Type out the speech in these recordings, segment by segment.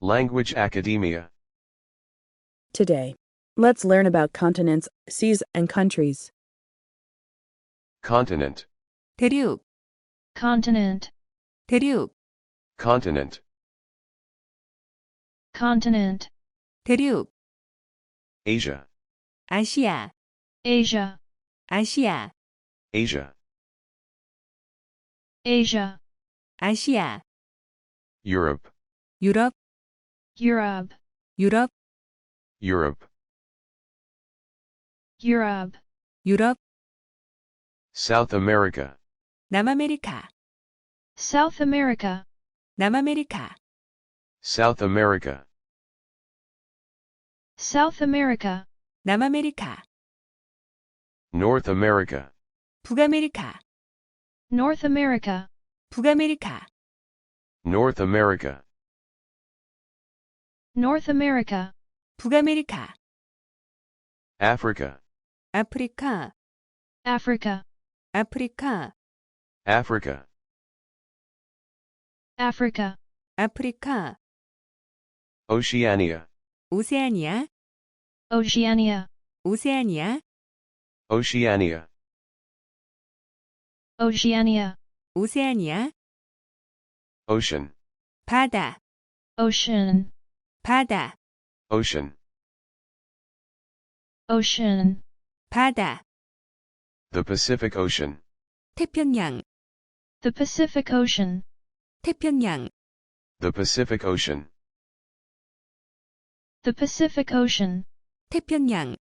Language Academia. Today, let's learn about continents, seas, and countries. Continent. 대륙, continent, 대륙, Continent. continent, 대륙, Asia. 아시아, Asia, 아시아, Asia. Asia, 아시아, Europe. 유럽, Europe, 유럽, Europe. Europe, 유럽, South America. 남아메리카, South America, 남아메리카, South America. South America, 남아메리카, North America. 북아메리카, North America, 북아메리카, North America. North America, 북아메리카, Africa. 아프리카, Africa, 아프리카, Africa. Africa, 아프리카, Oceania. 오세아니아, Oceania, 오세아니아, Oceania. Oceania, 오세아니아, Ocean. 바다, Ocean, 바다, Ocean. Ocean, 바다, The Pacific Ocean. 태평양, the Pacific Ocean, 태평양, The Pacific Ocean. the Pacific Ocean, 태평양,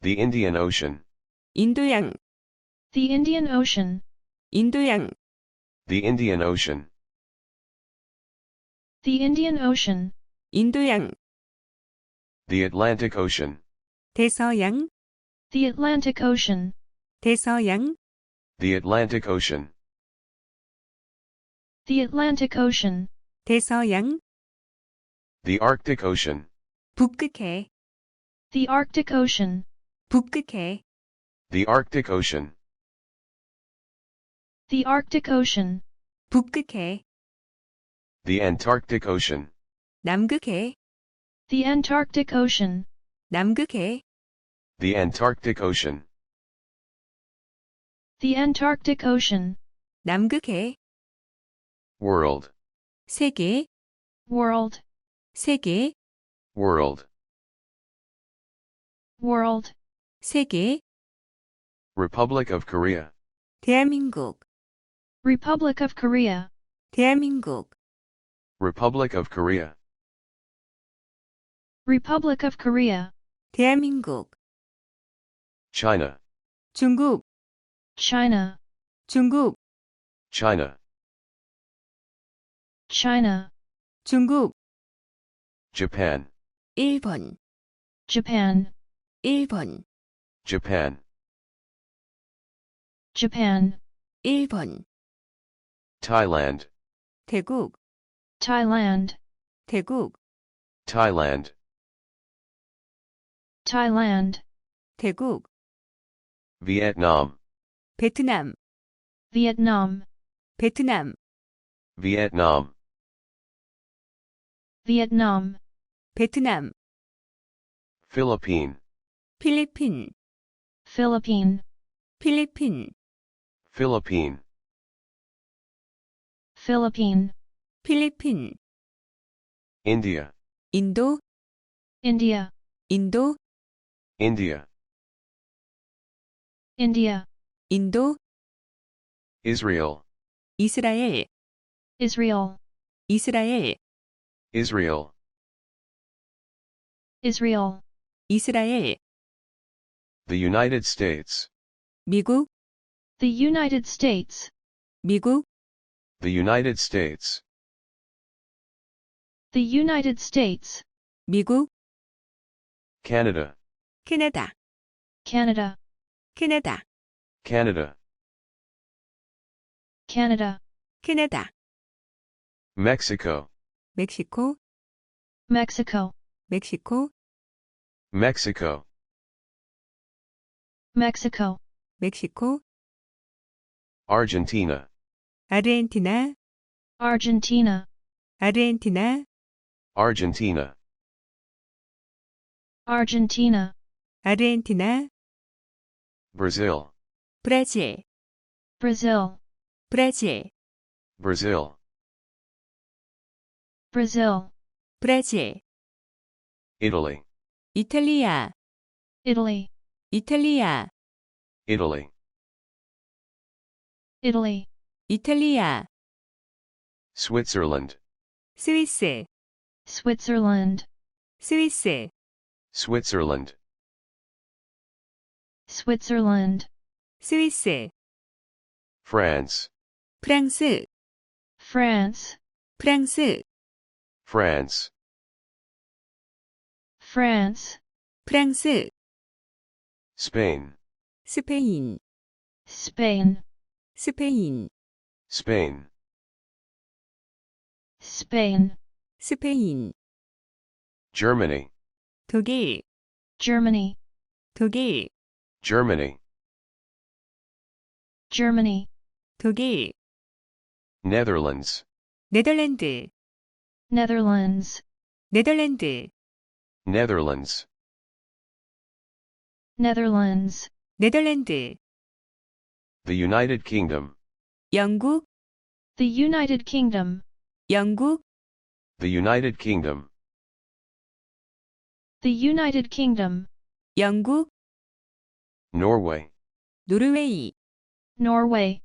The Indian Ocean. 인도양, the Indian Ocean, 인도양, The Indian Ocean. the Indian Ocean, 인도양, The Atlantic Ocean. 대서양, the Atlantic Ocean, 대서양, The Atlantic Ocean. the Atlantic Ocean, 대서양, The Arctic Ocean. 북극해, the Arctic Ocean, 북극해, The Arctic Ocean. the Arctic Ocean, 북극해, The Antarctic Ocean. 남극해, the Antarctic Ocean, 남극해, The Antarctic Ocean. the Antarctic Ocean, 남극해, World. 세계, world, 세계, World. world, 세계, Republic of Korea. 대한민국, Republic of Korea, 대한민국, Republic of Korea. Republic of Korea, 대한민국, China. 중국, China, 중국, China. China, 중국, Japan. 일본, Japan, 일본, Japan. Japan, 일본, Thailand. 태국, Thailand, 태국, Thailand. Thailand, 태국, Vietnam. 베트남, Vietnam, 베트남, Vietnam. Vietnam, 베트남, Philippine. 필리핀, Philippine, 필리핀, Philippine. Philippine, 필리핀, India. 인도, India, 인도, India. India, 인도, Israel. 이스라엘, Israel, 이스라엘, Israel. Israel, 이스라엘, The United States. 미국, the United States, 미국, The United States. the United States, 미국, Canada. 캐나다, Canada, 캐나다, Canada. Canada, 캐나다, Mexico. 멕시코, Mexico, 멕시코, Mexico. Mexico, 멕시코, Argentina. 아르헨티나, Argentina, 아르헨티나, Argentina, Argentina, 아르헨티나, Brazil, 브라질, Brazil, 브라질, Brazil, Brazil, 브라질, Italy, 이탈리아, Italy, 이탈리아, Italy, Italy, 이탈리아, Switzerland, 스위스, Switzerland, 스위스, Switzerland, Switzerland, 스위스, France, 프랑스, France, 프랑스, France, France, 프랑스, Spain, 스페인, Spain, 스페인, Spain, Spain, 스페인, Germany, 독일, Germany, 독일, Germany, Germany, 독일, Netherlands, 네덜란드, Netherlands, 네덜란드, Netherlands, Netherlands, 네덜란드, the United Kingdom, 영국, the United Kingdom, 영국, the United Kingdom, the United Kingdom, 영국, Norway. Norway,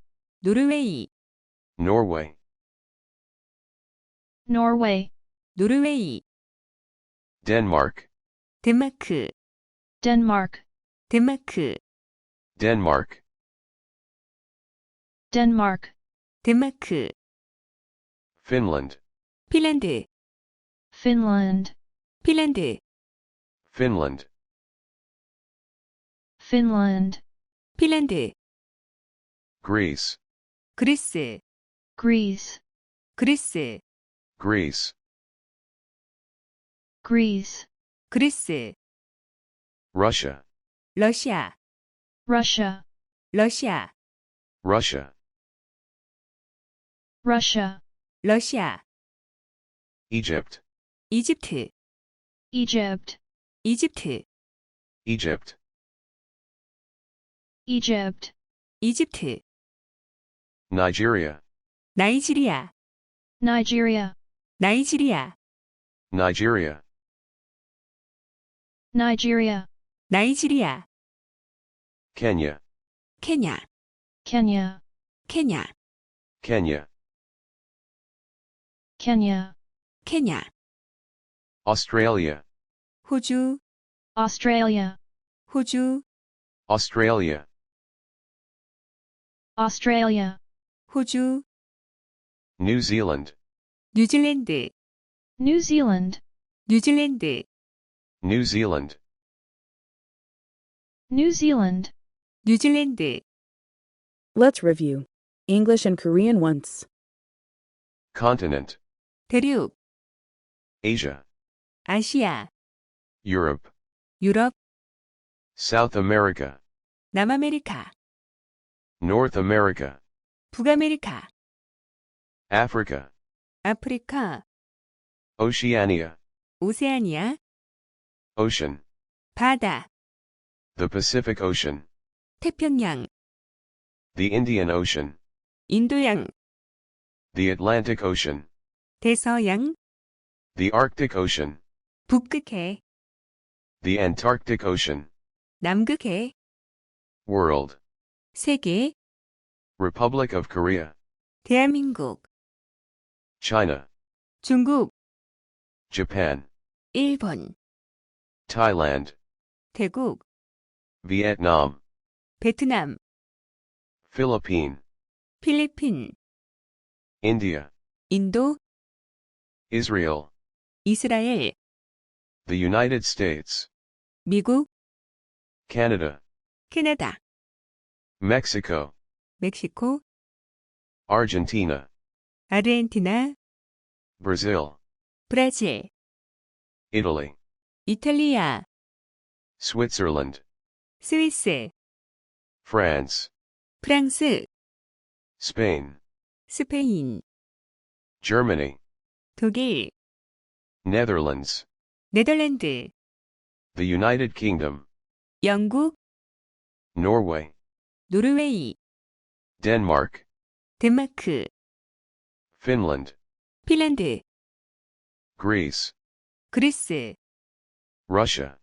Norway. Norway, Denmark. Denmark, Denmark. Denmark, Finland, Finland. Finland, Finland. Finland, 핀란드, Greece, 그리스, Greece, 그리스, Greece, Greece, 그리스, Russia, 러시아, Russia, 러시아, Russia, Russia, 러시아, Egypt, 이집트, Egypt, 이집트, Egypt, Egypt, 이집트, Nigeria, 나이지리아, Nigeria, 나이지리아, Nigeria, Nigeria, 나이지리아, Kenya, 케냐, Kenya, 케냐, Kenya, Kenya, 케냐, Australia, 호주, Australia, 호주, Australia, Australia, 호주, New Zealand, 뉴질랜드, New Zealand, 뉴질랜드, New Zealand, New Zealand, 뉴질랜드, Let's review. English and Korean once. Continent, 대륙, Asia, 아시아, Europe, 유럽, South America, 남아메리카, North America, 북아메리카, Africa, 아프리카, Oceania, 오세아니아, Ocean, 바다, the Pacific Ocean, 태평양, the Indian Ocean, 인도양, the Atlantic Ocean, 대서양, the Arctic Ocean, 북극해, the Antarctic Ocean, 남극해, World, 세계, Republic of Korea, 대한민국, China, 중국, Japan, 일본, Thailand, 태국, Vietnam, 베트남, Philippine, 필리핀, India, 인도, Israel, 이스라엘, the United States, 미국, Canada, 캐나다, Mexico, 멕시코, Argentina, 아르헨티나, Brazil, 브라질, Italy, 이탈리아, Switzerland, 스위스, France, 프랑스, Spain, 스페인, Germany, 독일, Netherlands, 네덜란드, the United Kingdom, 영국, Norway, 노르웨이, Denmark, 덴마크, Finland, 핀란드, Greece, 그리스, Russia,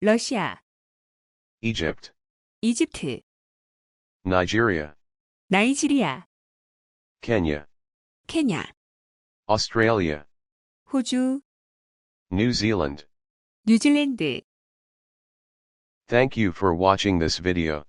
러시아, Egypt, 이집트, Nigeria, 나이지리아, Kenya, 케냐, Australia, 호주, New Zealand. 뉴질랜드. Thank you for watching this video.